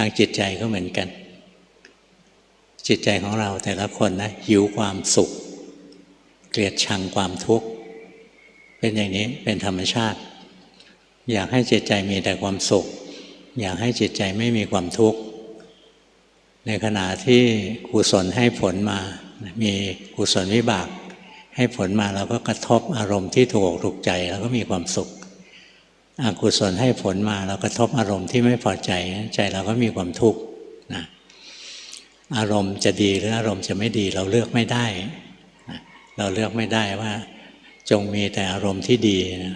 างจิตใจก็เหมือนกัน จิตใจของเราแต่ละคนนะหิวความสุข เกลียดชังความทุกข์ เป็นอย่างนี้เป็นธรรมชาติ อยากให้จิตใจมีแต่ความสุข อยากให้จิตใจไม่มีความทุกข์ ในขณะที่กุศลให้ผลมา มีกุศลวิบาก ให้ผลมาเราก็กระทบอารมณ์ที่ถูกถูกใจแล้วก็มีความสุข อกุศลให้ผลมาเรากระทบอารมณ์ที่ไม่พอใจใจเราก็มีความทุกข์นะอารมณ์จะดีหรืออารมณ์จะไม่ดีเราเลือกไม่ได้นะเราเลือกไม่ได้ว่า จงมีแต่อารมณ์ที่ดีนะ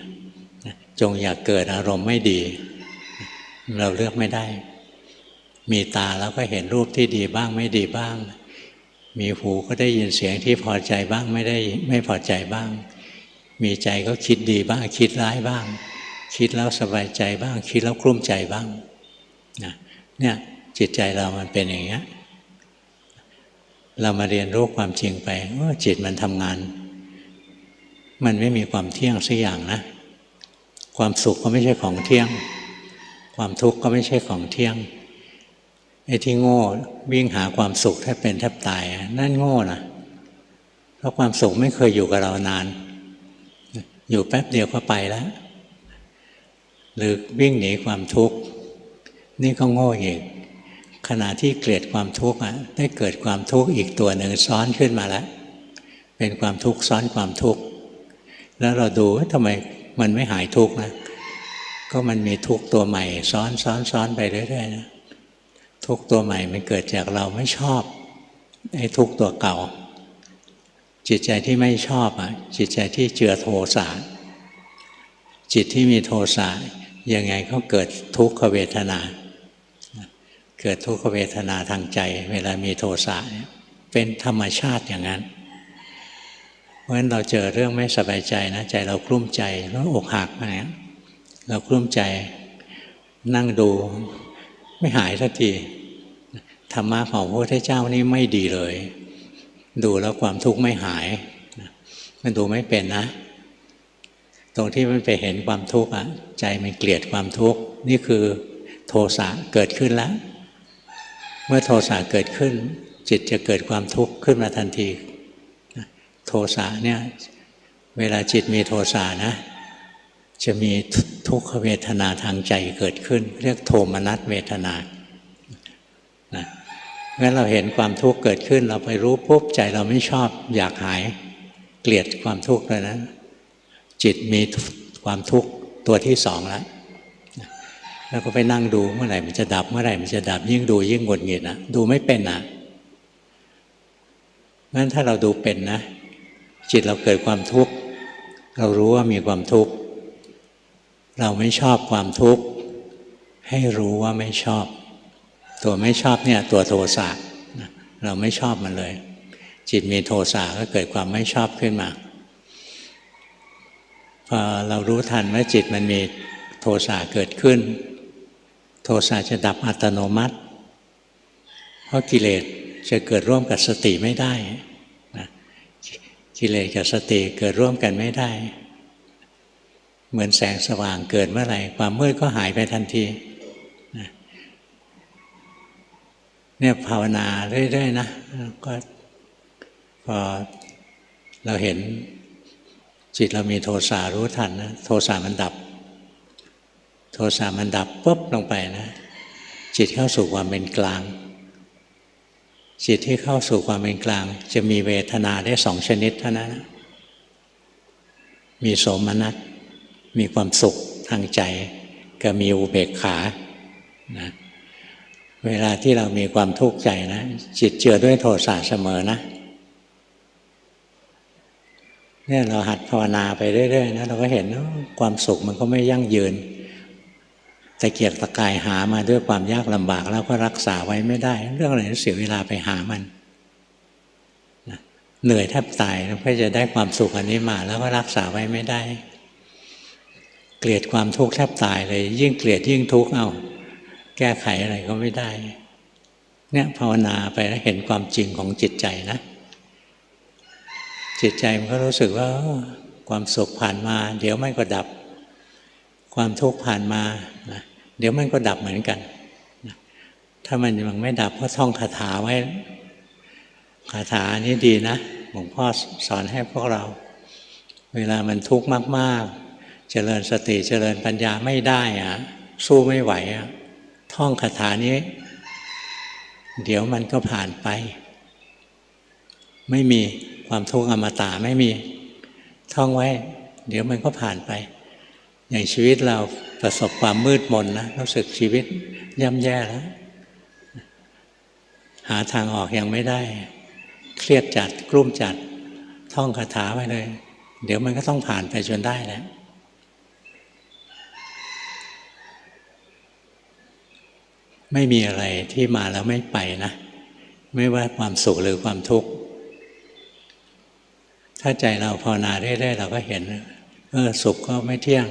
จงอยากเกิดอารมณ์ไม่ดี เราเลือกไม่ได้ มีตาแล้วก็เห็นรูปที่ดีบ้างไม่ดีบ้าง มีหูก็ได้ยินเสียงที่พอใจบ้างไม่ได้ไม่พอใจบ้าง มีใจก็คิดดีบ้างคิดร้ายบ้าง คิดแล้วสบายใจบ้าง คิดแล้วกลุ้มใจบ้างนะเนี่ยจิตใจเรามันเป็นอย่างเงี้ยเรามาเรียนรู้ความจริงไปว่าจิตมันทำงาน มันไม่มีความเที่ยงสักอย่างนะ ความสุขก็ไม่ใช่ของเที่ยง ความทุกข์ก็ไม่ใช่ของเที่ยงไอ้ที่โง่วิ่งหาความสุขแทบเป็นแทบตายนั่นโง่นะเพราะความสุขไม่เคยอยู่กับเรานาน อยู่แป๊บเดียวก็ไปแล้ว หรือวิ่งหนีความทุกข์ นี่ก็โง่อีกขณะที่เกลียดความทุกข์อะได้เกิดความทุกข์อีกตัวหนึ่งซ้อนขึ้นมาแล้วเป็นความทุกข์ซ้อนความทุกข์แล้วเราดูทำไมมันไม่หายทุกข์นะ ก็มันมีทุกข์ตัวใหม่ซ้อนซ้อนซ้อนไปเรื่อยๆนะทุกข์ตัวใหม่มันเกิดจากเราไม่ชอบไอ้ทุกข์ตัวเก่า จิตใจที่ไม่ชอบอะจิตใจที่เจือโทสะจิตที่มีโทสะ ยังไงก็เกิดทุกขเวทนา เกิดทุกขเวทนาทางใจ เวลามีโทสะเป็นธรรมชาติอย่างนั้น เพราะฉะนั้นเราเจอเรื่องไม่สบายใจนะใจเรากลุ้มใจแล้วอกหักอะไรเรากลุ้มใจนั่งดูไม่หายสักทีธรรมะของพระพุทธเจ้านี่ไม่ดีเลย ดูแล้วความทุกข์ไม่หาย มันดูไม่เป็นนะ ตรงที่มันไปเห็นความทุกข์อะใจมันเกลียดความทุกข์นี่คือโทสะเกิดขึ้นแล้ว เมื่อโทสะเกิดขึ้น จิตจะเกิดความทุกข์ขึ้นมาทันที โทสะเนี่ยเวลาจิตมีโทสะนะ จะมีทุกขเวทนาทางใจเกิดขึ้น เรียกโทมนัสเวทนานะงั้นเราเห็นความทุกข์เกิดขึ้น เราไปรู้ปุ๊บใจเราไม่ชอบอยากหายเกลียดความทุกข์เลยนะ จิตมีความทุกข์ตัวที่สองแล้วแล้วก็ไปนั่งดูเมื่อไหร่มันจะดับเมื่อไหร่มันจะดับยิ่งดูยิ่งหงุดหงิดนะดูไม่เป็นนะงั้นถ้าเราดูเป็นนะ จิตเราเกิดความทุกข์ เรารู้ว่ามีความทุกข์ เราไม่ชอบความทุกข์ ให้รู้ว่าไม่ชอบ ตัวไม่ชอบเนี่ยตัวโทสะเราไม่ชอบมันเลย จิตมีโทสะก็เกิดความไม่ชอบขึ้นมา เรารู้ทันว่าจิตมันมีโทสะเกิดขึ้น โทสะจะดับอัตโนมัติ เพราะกิเลสจะเกิดร่วมกับสติไม่ได้นะกิเลสกับสติเกิดร่วมกันไม่ได้ เหมือนแสงสว่างเกิดเมื่อไหร่ความมืดก็หายไปทันทีนะเนี่ยภาวนาเรื่อยๆนะก็พอเราเห็น จิตเรามีโทสะรู้ทันนะโทสะมันดับ โทสะมันดับปุ๊บลงไปนะ จิตเข้าสู่ความเป็นกลาง จิตที่เข้าสู่ความเป็นกลาง จะมีเวทนาได้สองชนิดเท่านั้นมีโสมนัสมีความสุขทางใจกับมีอุเบกขานะเวลาที่เรามีความทุกข์ใจนะ จิตเจือด้วยโทสะเสมอนะ เนี่ยเราหัดภาวนาไปเรื่อยๆนะเราก็เห็นความสุขมันก็ไม่ยั่งยืนต่เกียรตะกายหามาด้วยความยากลำบากแล้วก็รักษาไว้ไม่ได้ เรื่องอะไรเสียเวลาไปหามันเหนื่อยแทบตายเพื่อจะได้ความสุขอันนี้มา แล้วก็รักษาไว้ไม่ได้ เกลียดความทุกข์แทบตายเลย ยิ่งเกลียดยิ่งทุกข์เอาแก้ไขอะไรก็ไม่ได้ เนี่ยภาวนาไปแล้วเห็นความจริงของจิตใจนะ จิตใจมันก็รู้สึกว่าความสุขผ่านมา เดี๋ยวมันก็ดับ ความทุกข์ผ่านมานะเดี๋ยวมันก็ดับเหมือนกันนะถ้ามันยังไม่ดับก็ท่องคาถาไว้คาถานี้ดีนะหลวงพ่อสอนให้พวกเรา เวลามันทุกข์มาก ๆ เจริญสติเจริญปัญญาไม่ได้อะสู้ไม่ไหวอะท่องคาถานี้ เดี๋ยวมันก็ผ่านไป ไม่มี ความทุกข์อมตะไม่มีท่องไว้ เดี๋ยวมันก็ผ่านไป อย่างชีวิตเราประสบความมืดมนนะรู้สึกชีวิตย่ำแย่แล้ว หาทางออกยังไม่ได้ เครียดจัดกลุ้มจัด ท่องคาถาไว้เลย เดี๋ยวมันก็ต้องผ่านไปจนได้แล้วไม่มีอะไรที่มาแล้วไม่ไปนะ ไม่ว่าความสุขหรือความทุกข์ ถ้าใจเราภาวนาเรื่อยๆเราก็เห็นเออสุขก็ไม่เที่ยง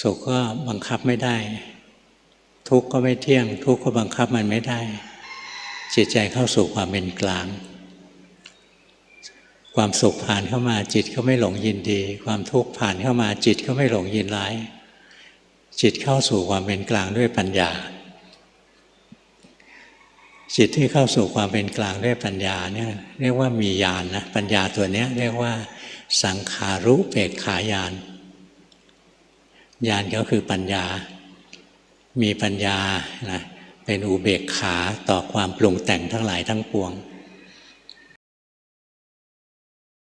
สุขก็บังคับไม่ได้ ทุกข์ก็ไม่เที่ยง ทุกข์ก็บังคับมันไม่ได้ จิตใจเข้าสู่ความเป็นกลาง ความสุขผ่านเข้ามาจิตก็ไม่หลงยินดี ความทุกข์ผ่านเข้ามาจิตก็ไม่หลงยินร้าย จิตเข้าสู่ความเป็นกลางด้วยปัญญา จิตที่เข้าสู่ความเป็นกลางด้วยปัญญาเนี่ยเรียกว่ามีญาณนนะปัญญาตัวเนี้ยเรียกว่า สังขารุเปกขาญาณญาณก็คือปัญญา มีปัญญานะเป็นอุเบกขาต่อความปรุงแต่งทั้งหลายทั้งปวง